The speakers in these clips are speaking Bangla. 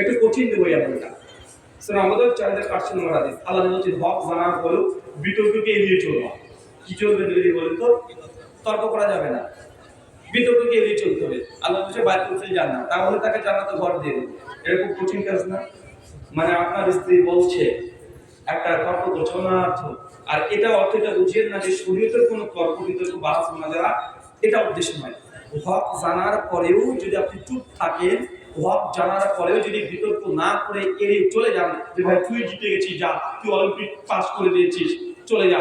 একটু কঠিন দেবো এমনটা সুতরাং আমাদের চারিদের পাঁচশো নম্বর হাদিস আল্লাহ বলছে, হক জানার পরেও বিতর্ককে এড়িয়ে চলবা কি চলবে যদি বলেন তো? তর্ক করা যাবে না। বিতর্ককে এড়িয়ে চলতে হবে। আল্লাহ বলছে, বাইর করতে যান না। তাহলে তাকে জানাতে ঘর দিয়ে দেবে। এরকম কঠিন কাজ না? মানে আপনার স্ত্রী বলছে, একটা তর্ক অর্থ আর এটা অর্থ এটা বুঝিয়ে না যে শরীয়তের কোনো তর্ক, বিতর্ক বাস না দেওয়া এটা উদ্দেশ্য নয়। হক জানার পরেও যদি আপনি চুপ থাকেন হক জানার পরেও যদি বিতর্ক না করে এড়িয়ে চলে যান, যে ভাই তুই জিতে গেছিস, যা, তুই অলিম্পিক পাস করে দিয়েছিস, চলে যা।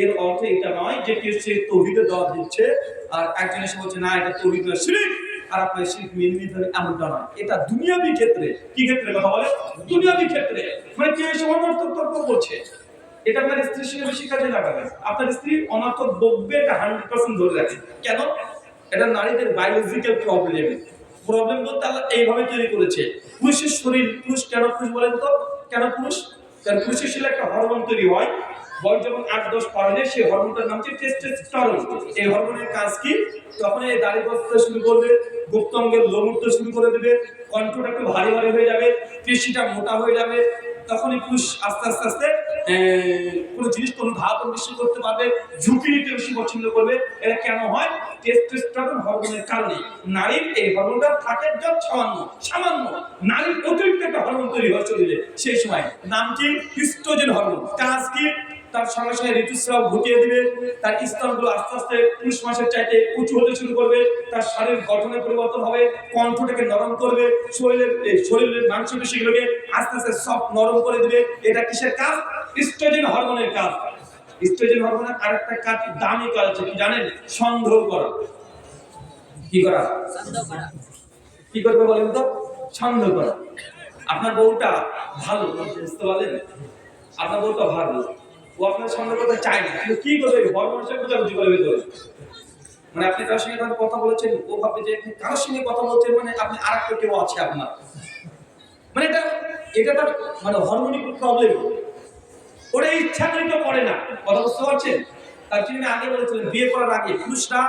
এর অর্থ এটা নয় যে কেউ সে তহিদে দেওয়া দিচ্ছে আর একজন এসে বলছে, না, এটা তহিদ না শিরিক। আর আপনার শিরিক মেনে নিতে হবে এমনটা নয়। এটা দুনিয়াবি ক্ষেত্রে, কি ক্ষেত্রে কথা বলে? দুনিয়াবি ক্ষেত্রে। মানে কেউ এসে অনর্থক তর্ক করছে? এটা আপনার স্ত্রীর সঙ্গে বেশি কাজে লাগাবেন আপনার স্ত্রী অনর্থক বকবে এটা হান্ড্রেড পার্সেন্ট ধরে রাখেন কেন? এটা নারীদের বায়োলজিক্যাল প্রবলেম প্রবলেম বলতে আল্লাহ এইভাবে তৈরি করেছে। পুরুষের শরীর, পুরুষ কেন পুরুষ বলেন তো? কেন পুরুষ? কারণ পুরুষের শরীরে একটা হরমোন তৈরি হয়। বয়স যখন আট, দশ পার হলে সেই হরমোনটার নাম হচ্ছে টেস্টোস্টেরন এই হরমোনের কাজ কি? তখন এই দাড়ি বসতে শুরু করবে গুপ্তঙ্গের লোম উঠতে শুরু করে দেবে, কণ্ঠটা একটু ভারী ভারী হয়ে যাবে, পেশিটা মোটা হয়ে যাবে। তখনই পুরুষ আস্তে আস্তে আস্তে কোনো জিনিস, কোনো ধাপ বেশি করতে পারবে। ঝুঁকি নিতে বেশি পছন্দ করবে। এটা কেন হয়? টেস্টোস্টেরন হরমোনের কারণে। নারীর এই হরমোনটা থাকে যত সামান্য সামান্য। নারীর অতিরিক্ত একটা হরমোন তৈরি হয় শরীরে, সেই সময়। নাম কি? Histogen hormone. কাজ কি? তার সঙ্গে সঙ্গে ঋতুস্রাব ঘটিয়ে দিবে। তার স্তনগুলো আস্তে আস্তে পুরুষ মাসের চাইতে উঁচু হতে শুরু করবে। তার শারীরিক গঠনের পরিবর্তন হবে। কণ্ঠটাকে নরম করবে। শরীরের শরীরের মাংসপেশিগুলোকে আস্তে আস্তে সব নরম করে দিবে। এটা কিসের কাজ? ইস্ট্রোজেন হরমোনের কাজ ইস্ট্রোজেন হরমোনের আরেকটা কাজ দামি কাজ আছে কি জানেন? সন্দেহ করা। কি করা? কি করবে বলেন তো? সন্দেহ করা। আপনার বউটা ভালো বুঝতে পারলেন? আপনার বউটা ভালো। ও আপনার সন্দেহ করতে চায় না। কিন্তু কি করবে? হরমোনের সাথে বুঝাবুঝি করে ভেতরে মানে আপনি কারোর সঙ্গে কথা বলেছেন ও ভাববে যে কারোর সঙ্গে কথা বলছেন মানে আপনি আর একটা কেউ আছে আপনার। মানে এটা এটা তার মানে হরমোনিক প্রবলেম ওরা ইচ্ছাকৃত করে না। কথা বুঝতে পারছেন? তার জন্য আগে বলেছিলেন বিয়ে করার আগে পুরুষরা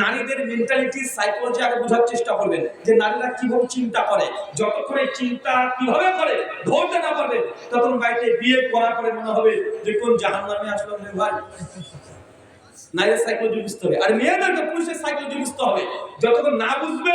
নারীদের মেন্টালিটি সাইকোলজি আগে বোঝার চেষ্টা করবেন যে নারীরা কীভাবে চিন্তা করে। যতক্ষণ এই চিন্তা কীভাবে করে, ধরতে না পারবে তখন বাড়িতে বিয়ে করার পরে মনে হবে যে কোন জাহান নামে আসলাম রে ভাই। নারীদের সাইকোলজি বুঝতে হবে। আর মেয়েদেরকে পুরুষের সাইকোলজি বুঝতে হবে। যতক্ষণ না বুঝবে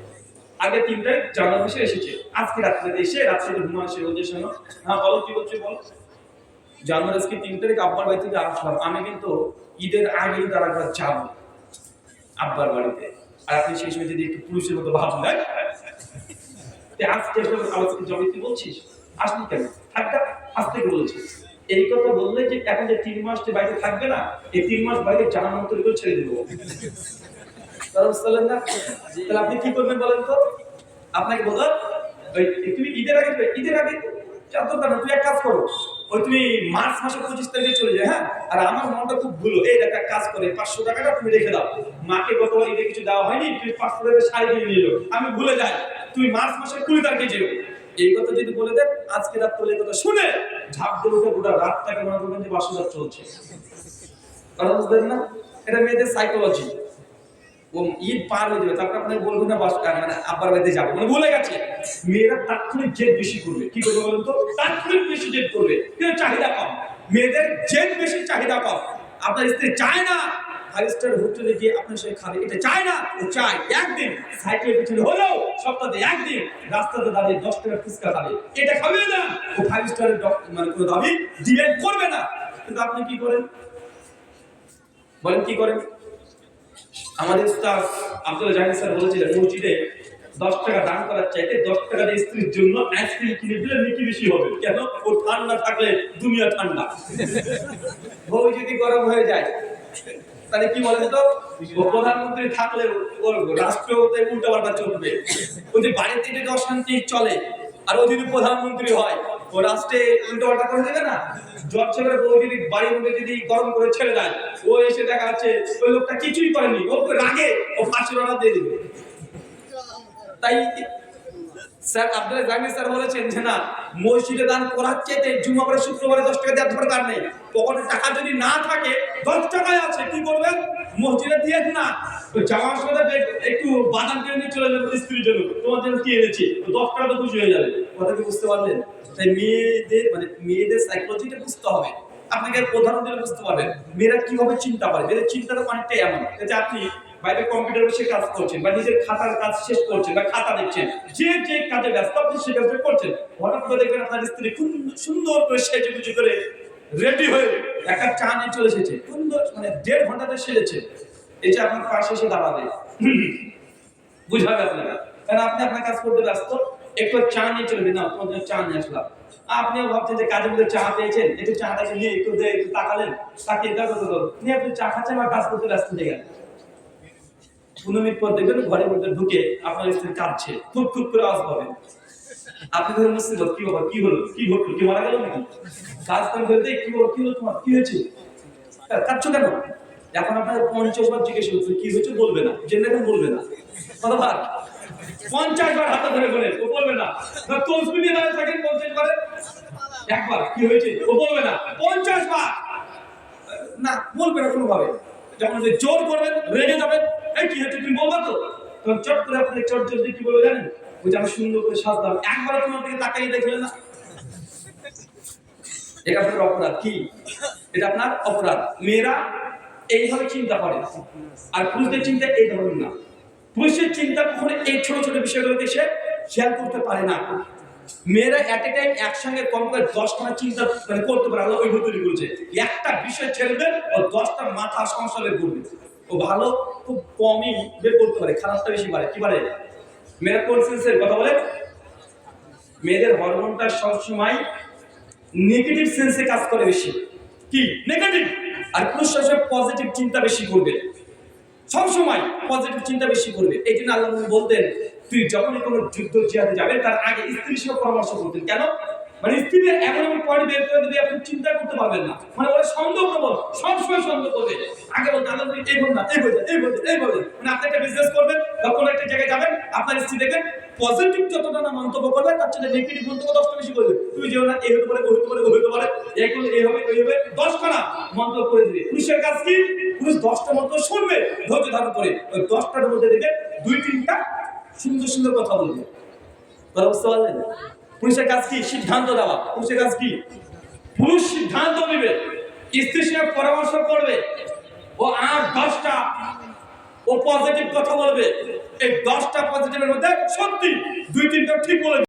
আগে তিনটায় জানুয়ারি মাসে এসেছে। আজকে রাত্রে এসে রাত্রে ঘুমা ওদের সঙ্গে হ্যাঁ বলো, কি বলছো, বলো? জানুয়ারি আজকে তিন তারিখ আব্বার বাড়ি থেকে আসলাম। আমি কিন্তু ঈদের আগেই তার একবার যাব আব্বার বাড়িতে। আর আপনি সেই সময় যদি একটু মতো তে আজকে তুই বলছিস? আসলি কেন? আজ থেকে বলছিস এই কথা বললে যে এখন যে তিন মাস বাড়িতে থাকবে না, এই তিন মাস বাড়িতে জানার মতো ছেড়ে দেবো। তারা না? তাহলে আপনি কি করবেন বলেন তো? আপনাকে বলল ওই তুমি ঈদের আগে ঈদের আগে চার দরকার না তুই এক কাজ করো, ওই তুমি মার্চ মাসের পঁচিশ তারিখে চলে যায় হ্যাঁ? আর আমার মনটা খুব ভুলো, এই একটা কাজ করে, পাঁচশো টাকাটা তুমি রেখে দাও। মাকে গতবার ঈদে কিছু দেওয়া হয়নি, তুমি পাঁচশো টাকা শাড়ি কিনে নিয়ে আমি ভুলে যাই, তুমি মার্চ মাসের কুড়ি তারিখে যেও। এই কথা যদি বলে দেন, আজকে রাত তোলে কথা শুনে ঝাঁপ দিয়ে উঠে গোটা রাতটাকে মনে করবেন যে বাসুদার চলছে। কথা বুঝলেন না? এটা মেয়েদের সাইকোলজি ও ঈদ পার হয়ে যাবে, তারপর আপনি বলবেন না বাস মানে আব্বার বাড়িতে যাব। মানে বলে গেছে। মেয়েরা তাৎক্ষণিক জেদ বেশি করবে। কি করবে বলুন তো? তাৎক্ষণিক বেশি জেদ করবে। কিন্তু চাহিদা কম। মেয়েদের জেদ বেশি, চাহিদা কম। আপনার স্ত্রী চায় না। ফাইভ স্টার হোটেলে গিয়ে আপনার সঙ্গে খাবে। এটা চায় না ও চায়। একদিন সাইকেলের পিছনে হলেও সপ্তাহে একদিন রাস্তাতে দাঁড়িয়ে দশ টাকা ফুচকা খাবে। এটা খাবে না। ও ফাইভ স্টারের মানে কোনো দাবি ডিমেন্ড করবে না। কিন্তু আপনি কি করেন? বলেন কি করেন? আমাদের উস্তাদ আব্দুল জাহিদ স্যার বলেছিলেন, মসজিদে দশ টাকা দান করার চাইতে দশ টাকা দিয়ে স্ত্রীর জন্য আইসক্রিম কিনে দিলে নাকি বেশি হবে। কেন? ও ঠান্ডা থাকলে দুনিয়া ঠান্ডা। বউ যদি গরম হয়ে যায়, তাহলে কি বলে তো? প্রধানমন্ত্রী থাকলে ওর রাষ্ট্র উল্টা পাল্টা চলবে। ওদের বাড়িতে যদি অশান্তি চলে আর ও যদি প্রধানমন্ত্রী হয়, ও রাষ্ট্রে উল্টো পাল্টা করে দেবে না? জ্বর ছেলে বউ যদি বাড়ির মধ্যে যদি গরম করে ছেড়ে দেয়, ও এসে দেখা যাচ্ছে ওই লোকটা কিছুই করেনি। ও রাগে ও ফাঁসির অর্ডার দিয়ে দেবে তাই স্যার আব্দুল জামির স্যার বলেছেন যে না, মসজিদে দান করার চেয়ে জুমাবারে শুক্রবারে দশ টাকা দেওয়ার দরকার নেই। পকেটে টাকা যদি না থাকে, দশ টাকায় আছে, কি করবেন মসজিদে দিয়ে না। যাওয়ার সময় একটু বাদাম কিনে নিয়ে চলে যাবে স্ত্রীর জন্য। তোমার জন্য কি এনেছি? দশ টাকা তো খুশি হয়ে যাবে। কথা কি বুঝতে পারলেন? তাই মেয়েদের মানে মেয়েদের সাইকোলজিটা বুঝতে হবে। আপনাকে উদাহরণ দিলে বুঝতে পারবেন, মেয়েরা কীভাবে চিন্তা করে? মেয়েদের চিন্তাটা অনেকটাই এমন। আপনি বাইরে কম্পিউটার বসে কাজ করছেন বা নিজের খাতার কাজ শেষ করছেন বা খাতা দেখছেন, যে যে কাজে ব্যস্ত আপনি সে কাজটা করছেন, হঠাৎ করে দেখবেন আপনার স্ত্রী খুব সুন্দর করে সেজে গুজে করে রেডি হয়ে একটা চা নিয়ে চলে এসেছে। সুন্দর মানে দেড় ঘন্টাতে সেরেছে যে আপনার পাশে এসে দাঁড়াবে। বুঝাবে আপনারা। কারণ আপনি আপনার কাজ করতে ব্যস্ত, একটু চা নিয়ে চলবে না, আপনার চা নিয়ে আসলাম। আপনিও ভাবছেন যে কাজের মধ্যে চা পেয়েছেন, একটু চাটাকে নিয়ে একটু দিয়ে, একটু তাকালেন, তাকিয়ে দেখো নিয়ে আপনি চা খাচ্ছেন আর কাজ করতে ব্যস্ত হয়ে গেলেন। পনেরো মিনিট পর দেখবেন ঘরের মধ্যে ঢুকে আপনার স্ত্রী কাঁদছে খুব খুব করে আওয়াজ পাবেন আপনি ধরে মুসিবত, কি বাবা কি হলো, কি ঘটলো, কি মারা গেল নাকি? কাজ কাম করতে কি হলো কি হলো, তোমার কি হয়েছে? কাঁদছো কেন? এখন আপনার পঞ্চাশ বার জিজ্ঞেস করছে, কি হয়েছে বলবে না, জেনে এখন বলবে না। কতবার? পঞ্চাশ বার হাতে ধরে বলে, ও বলবে না। তসবি দিয়ে দাঁড়িয়ে থাকেন পঞ্চাশ বারে? একবার, কি হয়েছে? ও বলবে না, পঞ্চাশ বার। না, বলবে না কোনোভাবে। যখন জোর করবেন, রেগে যাবেন এই তুমি বলবা তো? তখন চট করে আপনি চট কি জানেন? আমি সুন্দর করে একবার তোমার দিকে তাকাই দেখলেন না? এটা আপনার অপরাধ, কি? এটা আপনার অপরাধ। মেয়েরা এইভাবে চিন্তা করে। আর পুরুষদের চিন্তা এই ধরনের না। পুরুষের চিন্তা কখনো এই ছোট ছোট সে খেয়াল করতে পারে না। মেয়েরা এট এ টাইম একসঙ্গে কম করে দশটা চিন্তা মানে করতে পারে। আল্লাহ ওই তৈরি করেছে একটা বিষয় ছেড়ে ও দশটা মাথা সমস্যা বের করবে ও ভালো, খুব কমই বের করতে পারে, খারাপটা বেশি পারে কি পারে মেয়েরা কোন সেন্সের কথা বলে? মেয়েদের হরমোনটা সবসময় নেগেটিভ সেন্সে কাজ করে বেশি। কি? নেগেটিভ আর পুরুষ সবসময় পজিটিভ চিন্তা বেশি করবে। সবসময় পজিটিভ চিন্তা বেশি করবে। এই জন্য আল্লাহ বলতেন, তুই যখনই কোনো যুদ্ধ জিহাদে যাবে তার আগে স্ত্রীর সঙ্গে পরামর্শ করতেন কেন? মানে স্ত্রীদের এমন এমন পয়েন্ট বের করে দিলে আপনি চিন্তা করতে পারবেন না মানে ওরা সন্দেহ প্রবল, সবসময় সন্দেহ করবে। আগে বলতে, আল্লাহ নবী এই বল না, এই বলতে এই বলতে এই বলতে মানে আপনি একটা বিজনেস করবেন বা কোনো একটা জায়গায় যাবেন, আপনার স্ত্রী দেখবেন পজিটিভ যতটা না মন্তব্য করবে, তার চেয়ে নেগেটিভ মন্তব্য দশটা বেশি করবে। তুমি যেও না, এই হতে পারে, ওই হতে পারে, ওই হতে পারে। এই করলে এই হবে, ওই হবে দশটা না মন্তব্য করে দিবে। পুরুষের কাজ কি? পুরুষ দশটা মন্তব্য শুনবে, ধৈর্য ধারণ করে। ওই দশটার মধ্যে দেখবে দুই, তিনটা সুন্দর সুন্দর কথা বলবে। বুঝতে পারলেন পুরুষের কাজ কি? সিদ্ধান্ত দেওয়া। পুরুষের কাজ কি? পুরুষ সিদ্ধান্ত নেবে, স্ত্রী সঙ্গে পরামর্শ করবে, ও আর দশটা, ও পজিটিভ কথা বলবে। এই দশটা পজিটিভের মধ্যে সত্যি দুই তিনটা ঠিক বলে